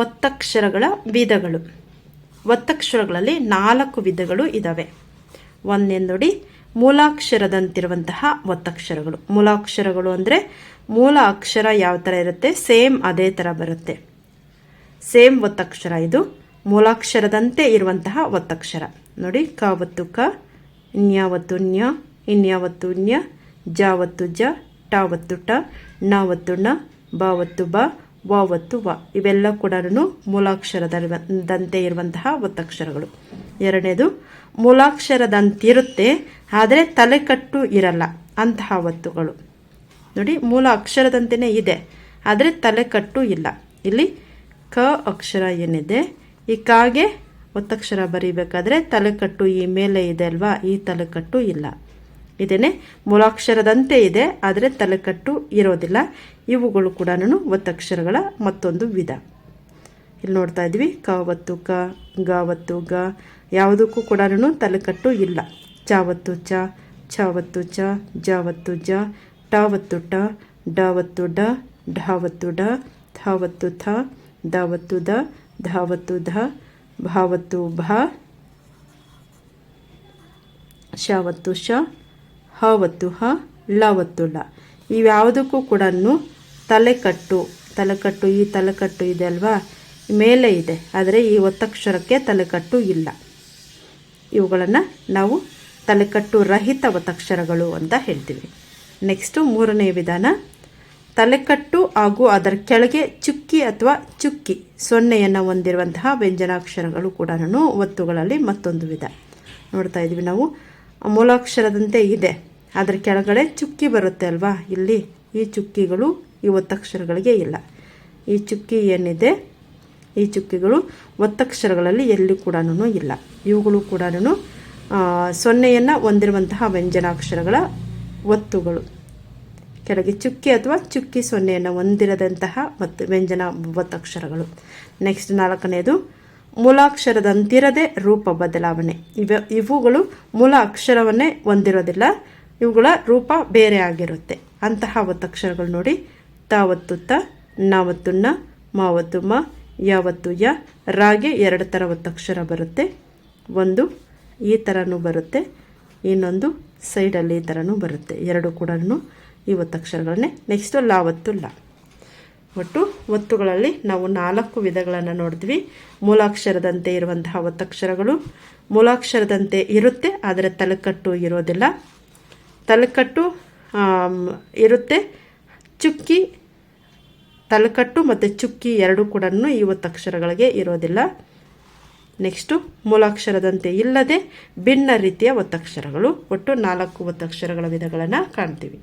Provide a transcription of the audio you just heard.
ಒತ್ತಕ್ಷರಗಳ ವಿಧಗಳು. ಒತ್ತಕ್ಷರಗಳಲ್ಲಿ ನಾಲ್ಕು ವಿಧಗಳು ಇದ್ದಾವೆ ಒಂದೇನು ನೋಡಿ ಮೂಲಾಕ್ಷರದಂತಿರುವಂತಹ ಒತ್ತಕ್ಷರಗಳು. ಮೂಲಾಕ್ಷರಗಳು ಅಂದರೆ ಮೂಲ ಅಕ್ಷರ ಯಾವ ಥರ ಇರುತ್ತೆ? ಸೇಮ್ ಅದೇ ಥರ ಬರುತ್ತೆ. ಸೇಮ್ ಒತ್ತಕ್ಷರ ಇದು. ಮೂಲಾಕ್ಷರದಂತೆ ಇರುವಂತಹ ಒತ್ತಕ್ಷರ. ನೋಡಿ, ಕ ಒತ್ತು ಕ ಇನ್ಯಾವತ್ತು ನ್ಯ ಇನ್ಯಾವತ್ತು ನ್ಯ ಜಾವತ್ತು ಜ ಟಾವತ್ತು ಟ ನಾವತ್ತು ಣ ಬಾವತ್ತು ಬ ವಾವತ್ತು ವ. ಇವೆಲ್ಲ ಕೂಡ ಮೂಲಾಕ್ಷರದಂತೆ ಇರುವಂತಹ ಒತ್ತಕ್ಷರಗಳು. ಎರಡನೇದು, ಮೂಲಾಕ್ಷರದಂತಿರುತ್ತೆ, ಆದರೆ ತಲೆಕಟ್ಟು ಇರಲ್ಲ ಅಂತಹ ಒತ್ತುಗಳು ನೋಡಿ ಮೂಲ ಅಕ್ಷರದಂತೆಯೇ ಇದೆ, ಆದರೆ ತಲೆಕಟ್ಟು ಇಲ್ಲ. ಇಲ್ಲಿ ಕ ಅಕ್ಷರ ಏನಿದೆ, ಈ ಕಾಗೆ ಒತ್ತಕ್ಷರ ಬರೀಬೇಕಾದ್ರೆ ತಲೆಕಟ್ಟು ಈ ಮೇಲೆ ಇದೆ ಅಲ್ವಾ, ಈ ತಲೆಕಟ್ಟು ಇಲ್ಲ. ಇದೇನೆ ಮೂಲಾಕ್ಷರದಂತೆ ಇದೆ, ಆದರೆ ತಲೆಕಟ್ಟು ಇರೋದಿಲ್ಲ. ಇವುಗಳು ಕೂಡ ಒತ್ತಕ್ಷರಗಳ ಮತ್ತೊಂದು ವಿಧ. ಇಲ್ಲಿ ನೋಡ್ತಾ ಇದ್ವಿ, ಕ ಒತ್ತು ಕ, ಗ ಒತ್ತು ಗ, ಯಾವುದಕ್ಕೂ ಕೂಡ ತಲೆಕಟ್ಟು ಇಲ್ಲ. ಚಾವತ್ತು ಚ ಛಾವತ್ತು ಚ ಜಾವತ್ತು ಜ ಟಾವತ್ತು ಟ ಡಾವತ್ತು ಡ ಢಾವತ್ತು ಡ ಥಾವತ್ತು ಥ ದಾವತ್ತು ದ ಧಾವತ್ತು ಧ ಭಾವತ್ತು ಭ ಶಾವತ್ತು ಶ ಹಾವತ್ತು ಹ ಲಾವತ್ತು ಲ ಇವ್ಯಾವುದಕ್ಕೂ ಕೂಡ ತಲೆಕಟ್ಟು ತಲೆಕಟ್ಟು, ಈ ತಲೆಕಟ್ಟು ಇದೆ ಅಲ್ವಾ? ಮೇಲೆ ಇದೆ, ಆದರೆ ಈ ಒತ್ತಕ್ಷರಕ್ಕೆ ತಲೆಕಟ್ಟು ಇಲ್ಲ. ಇವುಗಳನ್ನು ನಾವು ತಲೆಕಟ್ಟು ರಹಿತ ಒತ್ತಕ್ಷರಗಳು ಅಂತ ಹೇಳ್ತೀವಿ. ನೆಕ್ಸ್ಟು ಮೂರನೇ ವಿಧಾನ, ತಲೆಕಟ್ಟು ಹಾಗೂ ಅದರ ಕೆಳಗೆ ಚುಕ್ಕಿ ಅಥವಾ ಚುಕ್ಕಿ, ಸೊನ್ನೆಯನ್ನು ಹೊಂದಿರುವಂತಹ ವ್ಯಂಜನಾಕ್ಷರಗಳು ಕೂಡ ಒತ್ತುಗಳಲ್ಲಿ ಮತ್ತೊಂದು ವಿಧ. ನೋಡ್ತಾ ಇದ್ದೀವಿ ನಾವು ಮೂಲಾಕ್ಷರದಂತೆ ಇದೆ ಅದರ ಕೆಳಗಡೆ ಚುಕ್ಕಿ ಬರುತ್ತೆ ಅಲ್ವಾ? ಇಲ್ಲಿ ಈ ಚುಕ್ಕಿಗಳು ಈ ಒತ್ತಕ್ಷರಗಳಿಗೆ ಇಲ್ಲ. ಈ ಚುಕ್ಕಿ ಏನಿದೆ? ಈ ಚುಕ್ಕಿಗಳು ಒತ್ತಕ್ಷರಗಳಲ್ಲಿ ಎಲ್ಲಿ ಕೂಡ ಇಲ್ಲ. ಇವುಗಳು ಕೂಡ ಸೊನ್ನೆಯನ್ನು ಹೊಂದಿರುವಂತಹ ವ್ಯಂಜನಾಕ್ಷರಗಳ ಒತ್ತುಗಳು. ಕೆಳಗೆ ಚುಕ್ಕಿ ಅಥವಾ ಚುಕ್ಕಿ ಸೊನ್ನೆಯನ್ನು ಹೊಂದಿರದಂತಹ ಮತ್ತು ವ್ಯಂಜನ ಒತ್ತಕ್ಷರಗಳು. ನೆಕ್ಸ್ಟ್ ನಾಲ್ಕನೆಯದು ಮೂಲಾಕ್ಷರದಂತಿರದೆ ರೂಪ ಬದಲಾವಣೆ. ಇವ, ಇವುಗಳು ಮೂಲ ಅಕ್ಷರವನ್ನೇ ಹೊಂದಿರೋದಿಲ್ಲ. ಇವುಗಳ ರೂಪ ಬೇರೆ ಆಗಿರುತ್ತೆ. ಅಂತಹ ಒತ್ತಕ್ಷರಗಳು ನೋಡಿ ತಾವತ್ತು ತ ನಾವತ್ತು ನ ಮಾವತ್ತು ಮ ಯಾವತ್ತು ಯ ರಾಗೆ ಎರಡು ಥರ ಒತ್ತಕ್ಷರ ಬರುತ್ತೆ. ಒಂದು, ಈ ಥರನೂ ಬರುತ್ತೆ. ಇನ್ನೊಂದು, ಸೈಡಲ್ಲಿ ಈ ಥರನೂ ಬರುತ್ತೆ. ಎರಡು ಕೂಡ ಈ ಒತ್ತಕ್ಷರಗಳನ್ನೇ ನೆಕ್ಸ್ಟು ಲಾವತ್ತು ಲ ಒಟ್ಟು ಒತ್ತುಗಳಲ್ಲಿ ನಾವು ನಾಲ್ಕು ವಿಧಗಳನ್ನು ನೋಡಿದ್ವಿ ಮೂಲಾಕ್ಷರದಂತೆ ಇರುವಂತಹ ಒತ್ತಕ್ಷರಗಳು. ಮೂಲಾಕ್ಷರದಂತೆ ಇರುತ್ತೆ, ಆದರೆ ತಲೆಕಟ್ಟು ಇರೋದಿಲ್ಲ. ತಲೆಕಟ್ಟು ಇರುತ್ತೆ. ಚುಕ್ಕಿ ತಲೆಕಟ್ಟು ಮತ್ತು ಚುಕ್ಕಿ ಎರಡೂ ಕೂಡ ಈ ಒತ್ತಕ್ಷರಗಳಿಗೆ ಇರೋದಿಲ್ಲ. ನೆಕ್ಸ್ಟು, ಮೂಲಾಕ್ಷರದಂತೆ ಇಲ್ಲದೆ ಭಿನ್ನ ರೀತಿಯ ಒತ್ತಕ್ಷರಗಳು. ಒಟ್ಟು ನಾಲ್ಕು ಒತ್ತಕ್ಷರಗಳ ವಿಧಗಳನ್ನು ಕಾಣ್ತೀವಿ.